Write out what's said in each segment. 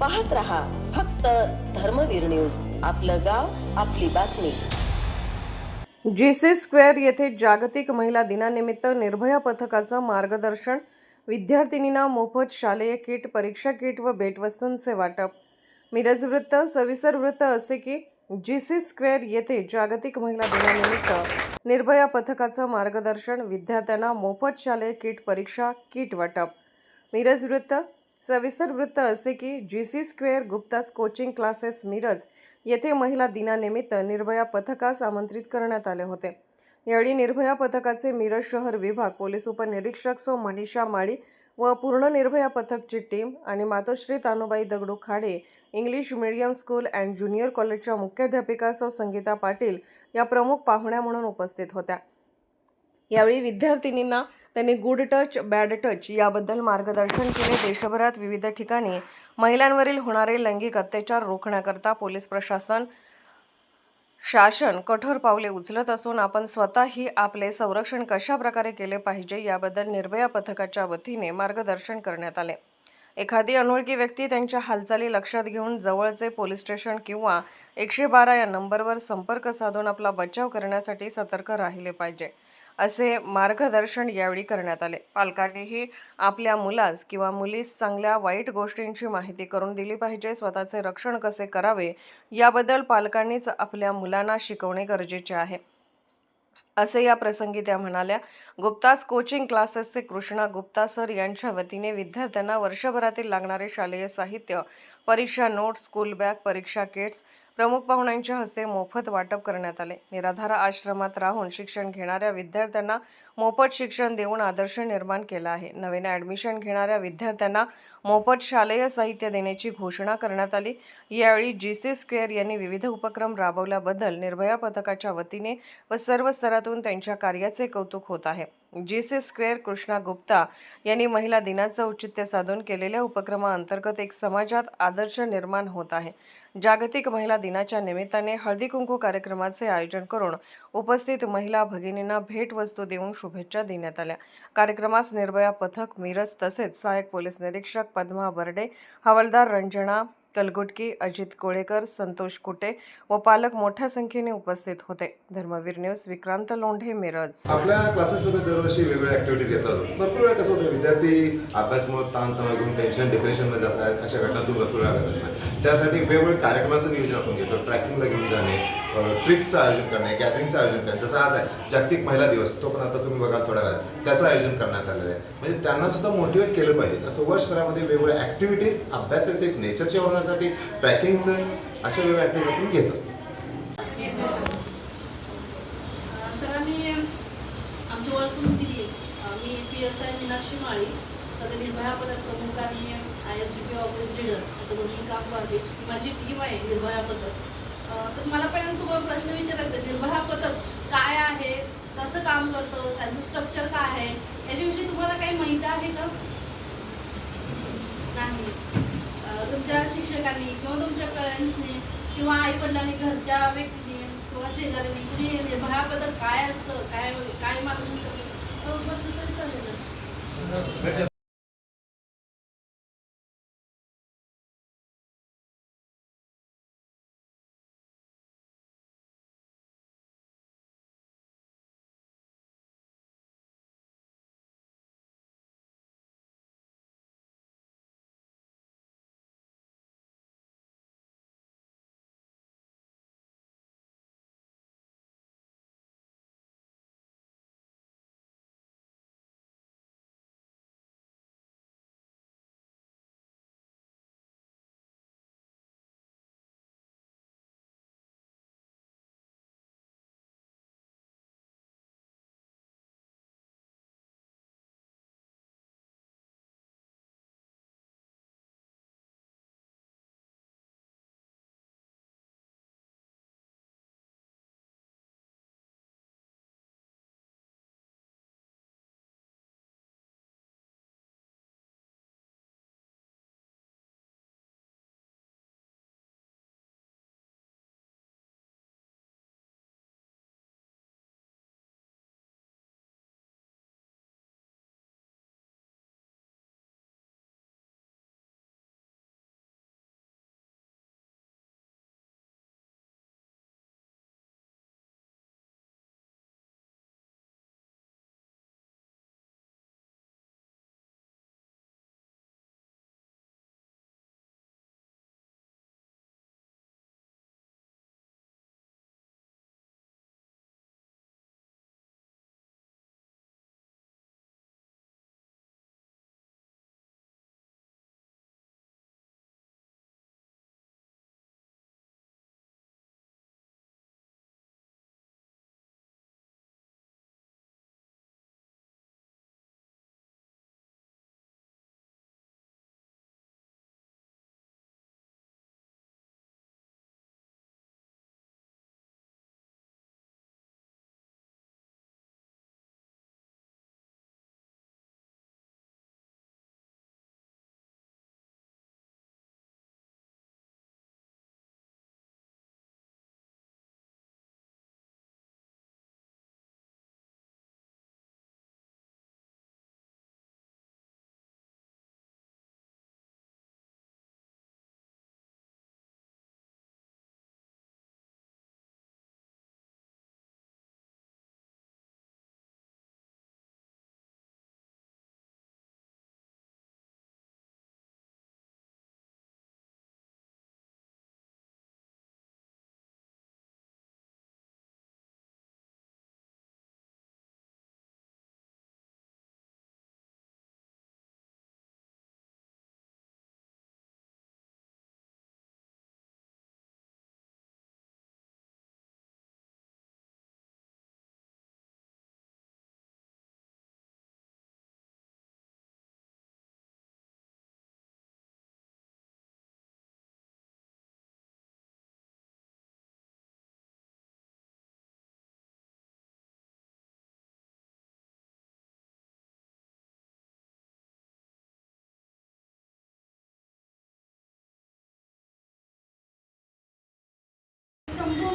पाहत रहा फक्त धर्मवीर न्यूज. आपलं गाव आपली बातमी. जी सी स्क्वेअर येथे जागतिक महिला दिनानिमित्त निर्भया पथकाचं मार्गदर्शन. विद्यार्थिनींना मोफत शालेय किट परीक्षा किट व भेटवस्तूंचे वाटप. मिरज वृत्त सविस्तर वृत्त असे की जी सी स्क्वेअर येथे जागतिक महिला दिनानिमित्त निर्भया पथकाचं मार्गदर्शन. विद्यार्थ्यांना मोफत शालेय किट परीक्षा किट वाटप. मिरज वृत्त सविस्तर वृत्त असे की G C square Gupta's coaching classes Miraj येथे महिला दिनानिमित्त निर्भया पथकास आमंत्रित करण्यात आले होते. यावेळी निर्भया पथकाचे मिरज शहर विभाग पोलीस उपनिरीक्षक सो मनीषा माळी व पूर्ण निर्भया पथकची टीम आणि Matoshri Tanubai Dagdu Khade English medium school and junior कॉलेजच्या मुख्याध्यापिका सौ संगीता पाटील या प्रमुख पाहुण्या म्हणून उपस्थित होत्या. यावेळी विद्यार्थिनींना त्यांनी गुड टच बॅड टच याबद्दल मार्गदर्शन केले. देशभरात विविध ठिकाणी महिलांवरील होणारे लैंगिक अत्याचार रोखण्याकरता पोलीस प्रशासन शासन कठोर पावले उचलत असून आपण स्वतःही आपले संरक्षण कशा प्रकारे केले पाहिजे याबद्दल निर्भया पथकाच्या वतीने मार्गदर्शन करण्यात आले. एखादी अनोळखी व्यक्ती त्यांच्या हालचाली लक्षात घेऊन जवळचे पोलीस स्टेशन किंवा एकशे बारा या नंबरवर संपर्क साधून आपला बचाव करण्यासाठी सतर्क राहिले पाहिजे. असे मार्गदर्शन यावेळी करण्यात आले. पालकांनीही आपल्या मुलास किंवा मुलीस चांगल्या वाईट गोष्टींची माहिती करून दिली पाहिजे स्वतःचे रक्षण कसे करावे याबद्दल पालकांनीच आपल्या मुलांना शिकवणे गरजेचे आहे. असे या प्रसंगी त्या म्हणाल्या गुप्ताज कोचिंग क्लासेसचे कृष्णा गुप्ता सर यांच्या वतीने विद्यार्थ्यांना वर्षभरातील लागणारे शालेय साहित्य परीक्षा नोट्स स्कूल बॅग परीक्षा किट्स प्रमुख पाहुण्यांच्या हस्ते मोफत वाटप करण्यात आले. निराधार आश्रमात राहून शिक्षण घेणाऱ्या विद्यार्थ्यांना मोफत शिक्षण देऊन आदर्श निर्माण केला आहे. नवीन ॲडमिशन घेणाऱ्या विद्यार्थ्यांना मोफत शालेय साहित्य देण्याची घोषणा करण्यात आली. यावेळी जी सी स्क्वेअर यांनी विविध उपक्रम राबवल्याबद्दल निर्भया पथकाच्या वतीने व सर्व स्तरातून त्यांच्या कार्याचे कौतुक होत आहे. G C square Krishna Gupta यांनी महिला दिनाचं औचित्य साधून केलेल्या उपक्रमाअंतर्गत एक समाजात आदर्श निर्माण होत आहे. जागतिक महिला दिनाच्या निमित्ताने हळदी कुंकू कार्यक्रमाचे आयोजन करून उपस्थित महिला भगिनींना भेटवस्तू देऊन शुभेच्छा देण्यात आल्या. कार्यक्रमास निर्भया पथक मिरज तसेच सहाय्यक पोलीस निरीक्षक निरीक्षक पद्मा बर्डे हवालदार रंजना कलगुटकी अजित कोळेकर संतोष कुटे व पालक मोठ्या संख्येने उपस्थित होते. धर्मवीर न्यूज विक्रांत लोंढे मिरज. आपल्या क्लासेसमध्ये दरवर्षी वेगवेगळ्या ऍक्टिव्हिटीज येतात. भरपूर वेळा कसं होतं विद्यार्थी अभ्यासमुळे ताणतणाव घेऊन टेन्शन डिप्रेशनमध्ये जात आहेत अशा घटनातून भरपूर वेळा त्यासाठी वेगवेगळ्या कार्यक्रमाचं नियोजन आपण घेतो. ट्रॅकिंगला घेऊन जाणे ट्रिप्सचं आयोजन करणे गॅदरिंगचं आयोजन करणे जसं आज आहे जागतिक महिला दिवस तो पण आता तुम्ही बघाल थोड्या वेळात त्याचं आयोजन करण्यात आलेलं आहे. म्हणजे त्यांना सुद्धा मोटिवेट केलं पाहिजे. असं वर्षभरामध्ये वेगवेगळ्या ऍक्टिव्हिटीज अभ्यास व्यतिरिक्त नेचरच्या होण्यासाठी ट्रॅकिंगचं अशा वेगवेगळ्या ऍक्टिव्हिटीज आपण घेत असतो. सरांनी आमची ओळख करून दिली मी P S I Meenakshi Mali सध्या निर्भया पदक प्रमुख आणि I S D P office leader असं दोन्ही काम करते माझी टीम आहे निर्भया पदक. तर मला पहिल्यांदा तुम्हाला प्रश्न विचारायचा निर्वाह पथक काय आहे? कसं काम करतं? त्यांचं स्ट्रक्चर काय आहे? याच्याविषयी तुम्हाला काही माहिती आहे का? नाही. तुमच्या शिक्षकांनी किंवा तुमच्या पेरेंट्सने किंवा आई वडिलांनी घरच्या व्यक्तीने किंवा शेजाऱ्यांनी कुणी निर्भया पदक काय असतं? काय काय मागणी करतं? बसलं तरी चालेल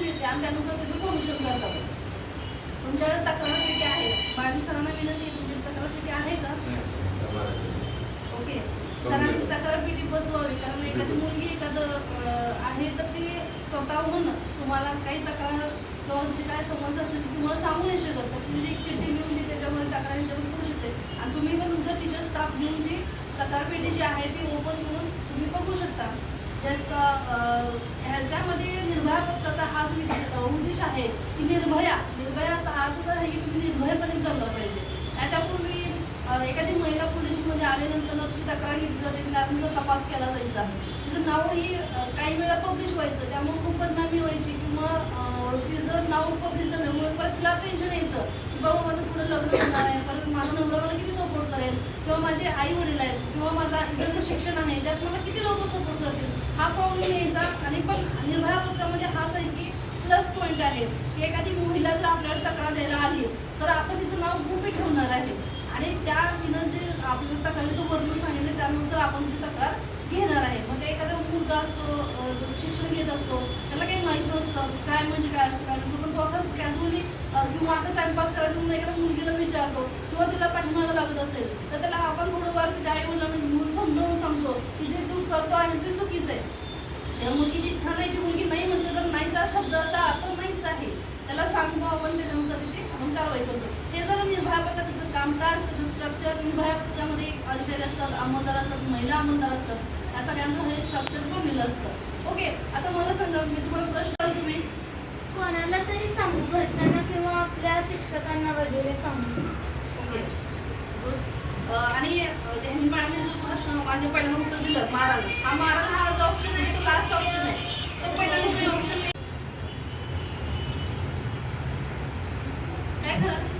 ना नोंद येते आणि त्यानुसार त्याचं सोल्युशन करतात. तुमच्याकडे तक्रार पेटी आहे. माझी सरांना विनंती आहे तुमची तक्रार पेटी आहे का? ओके. सरांनी तक्रार पेटी बसवावी कारण एखादी मुलगी एखादं आहे तर ती स्वतःहून तुम्हाला काही तक्रार किंवा तिची काय समस्या असेल ती तुम्हाला सांगू नाही शकत. तर तिची एक चिठ्ठी लिहून ती त्याच्यामध्ये तक्रार ह्याच्यामध्ये करू शकते. आणि तुम्ही पण तुमचा टीचर स्टाफ घेऊन ती तक्रार पेटी जी आहे ती ओपन करून तुम्ही बघू शकता. जास्त अं, ह्याच्यामध्ये निर्भया पथकाचा हा जो विद- अं, उद्देश आहे की निर्भया. निर्भयाचा अर्थ जर आहे की तुम्ही निर्भयपणे जगलं पाहिजे. याच्यापूर्वी एखादी महिला पोलिसमध्ये आल्यानंतर तिची तक्रार घेतली जाते त्यानुसार तपास केला जायचा तिचं नावही काही वेळा पब्लिश व्हायचं त्यामुळे खूप बदनामी व्हायची किंवा तिचं नाव पब्लिश झाल्यामुळे परत तिला टेन्शन यायचं की बाबा माझं पुढं लग्न होणार आहे परत माझा नवरा मला किती सपोर्ट करेल किंवा माझे आई वडील आहेत किंवा माझा इतर शिक्षण आहे त्यात मला किती लोक सपोर्ट करतील? हा प्रॉब्लेम यायचा आणि पण निर्भया पत्रामध्ये हाच आहे की प्लस पॉईंट आहे. की एखादी महिला जर आपल्याला तक्रार द्यायला आली तर आपण तिचं नाव गुपी ठेवणार आहे. आणि त्या तिनं जे आपल्याला तक्रारीचं वर्णन सांगितलं त्यानुसार आपण जी तक्रार घेणार आहे. मग ते एखादा मुलगा असतो शिक्षण घेत असतो त्याला काही माहीत नसतं काय म्हणजे काय असतं काय नसतं. पण तो असाच कॅज्युअली किंवा असं टाइमपास करायचं म्हणून एखाद्या मुलगीला विचारतो किंवा तिला पाठीमागं लागत असेल तर त्याला आपण थोडंफार तिच्या आई वडिलांना घेऊन समजावून सांगतो की जे तू करतो आहेस ते चुकीचं आहे. त्या मुलगीची इच्छा नाही ती मुलगी नाही म्हणते तर नाहीचा शब्दाचा अर्थ नाहीच आहे. त्याला सांगतो आपण त्याच्यानुसार त्याची आपण कारवाई करतो. हे जर निर्भया पथकाचं कामकाज त्याचं स्ट्रक्चर निर्भया पथकामध्ये अधिकारी असतात अंमलदार असतात महिला अंमलदार असतात या सगळ्यांचं हे स्ट्रक्चर बनलेलं असतं. ओके आता मला सांगा मी तुम्हाला प्रश्न तुम्ही कोणाला तरी सांगू घरच्यांना किंवा आपल्या शिक्षकांना वगैरे सांगू. ओके गुड आणि अं, त्यांनी मॅडमने जो प्रश्न माझ्या पहिल्यांदा उत्तर दिलं माराल हा माराल हा जो ऑप्शन आहे तो लास्ट ऑप्शन आहे. तो पहिल्यांदा तुम्ही ऑप्शन काय खरं